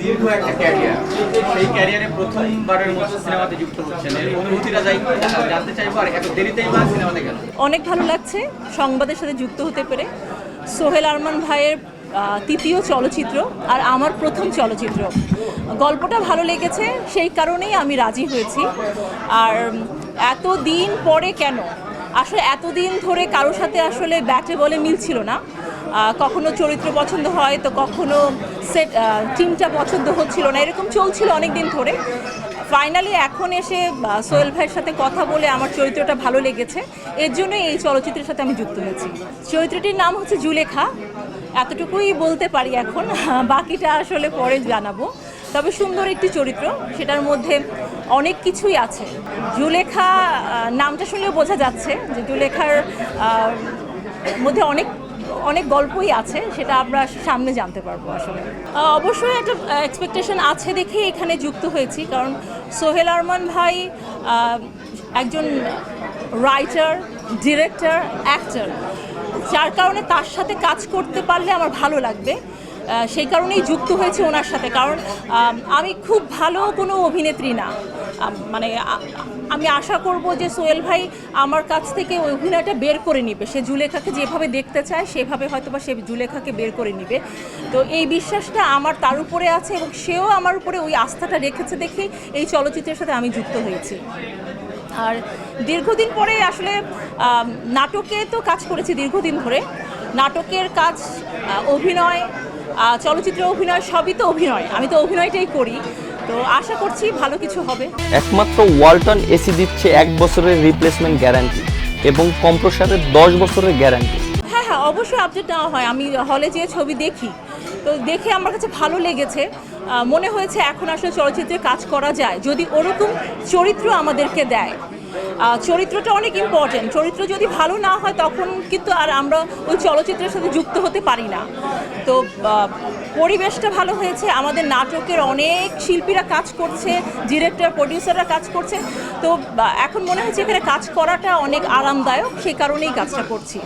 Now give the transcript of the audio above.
দীর্ঘ একটা ক্যারিয়ার সেই ক্যারিয়ারে প্রথমবারের মতো সিনেমাতে যুক্ত হচ্ছেন। অনুভূতিটা যাই জানতে চাইব, আর এত সিনেমাতে গেল? অনেক ভালো লাগছে সংবাদের সাথে যুক্ত হতে পেরে। সোহেল আরমান ভাইয়ের তৃতীয় চলচ্চিত্র আর আমার প্রথম চলচ্চিত্র। গল্পটা ভালো লেগেছে, সেই কারণেই আমি রাজি হয়েছি। আর এত দিন পরে কেন? আসলে এতদিন ধরে কারোর সাথে আসলে ব্যাটে বলে মিল ছিল না। কখনো চরিত্র পছন্দ হয়, তো কখনো সেট টিমটা পছন্দ হচ্ছিল না। এরকম চলছিল অনেক দিন ধরে। ফাইনালি এখন এসে সোহেল ভাইয়ের সাথে কথা বলে আমার চরিত্রটা ভালো লেগেছে। এর জন্যই এই চলচ্চিত্রের সাথে আমি যুক্ত হয়েছি। চরিত্রটির নাম হচ্ছে জুলেখা। এতটুকুই বলতে পারি এখন। বাকিটা আসলে পরে জানাব। তবে সুন্দর একটি চরিত্র। সেটার মধ্যে অনেক কিছুই আছে। জুলেখা নামটা শুনলেও বোঝা যাচ্ছে যে জুলেখার মধ্যে অনেক অনেক গল্পই আছে, সেটা আমরা সামনে জানতে পারব আসলে। অবশ্যই একটা এক্সপেকটেশন আছে দেখেই এখানে যুক্ত হয়েছি, কারণ সোহেল আরমান ভাই একজন রাইটার ডিরেক্টর অ্যাক্টর যার কারণে তার সাথে কাজ করতে পারলে আমার ভালো লাগবে। সেই কারণেই যুক্ত হয়েছে ওনার সাথে। কারণ, আমি খুব ভালো কোনো অভিনেত্রী না। মানে আমি আশা করব যে সোহেল ভাই আমার কাছ থেকে ওই অভিনয়টা বের করে নিবে। সে জুলেখাকে যেভাবে দেখতে চায়, সেভাবে হয়তো বা সে জুলেখাকে বের করে নিবে। তো এই বিশ্বাসটা আমার তার উপরে আছে এবং সেও আমার উপরে ওই আস্থাটা রেখেছে দেখে এই চলচ্চিত্রের সাথে আমি যুক্ত হয়েছি। আর দীর্ঘদিন পরে আসলে নাটকে তো কাজ করেছি দীর্ঘদিন ধরে। নাটকের কাজ অভিনয় চলচ্চিত্র অভিনয় সবই তো অভিনয়। আমি তো অভিনয়টাই করি। তো আশা করছি ভালো কিছু হবে। একমাত্র ওয়ালটন এসি দিচ্ছে এক বছরের রিপ্লেসমেন্ট গ্যারান্টি এবং কম্প্রসারের দশ বছরের গ্যারান্টি হ্যাঁ হ্যাঁ অবশ্যই আপডেট নেওয়া হয়। আমি হলে যেয়ে ছবি দেখি। তো দেখে আমার কাছে ভালো লেগেছে। মনে হয়েছে এখন আসলে চলচ্চিত্রে কাজ করা যায়। যদি ওরকম চরিত্র আমাদেরকে দেয় চরিত্রটা অনেক ইম্পর্টেন্ট চরিত্র যদি ভালো না হয়, তখন কিন্তু আর আমরা ওই চলচ্চিত্রের সাথে যুক্ত হতে পারি না। তো পরিবেশটা ভালো হয়েছে, আমাদের নাটকের অনেক শিল্পীরা কাজ করছে ডিরেক্টর প্রডিউসাররা কাজ করছে। তো এখন মনে হয়েছে এখানে কাজ করাটা অনেক আরামদায়ক, সেই কারণেই কাজটা করছি।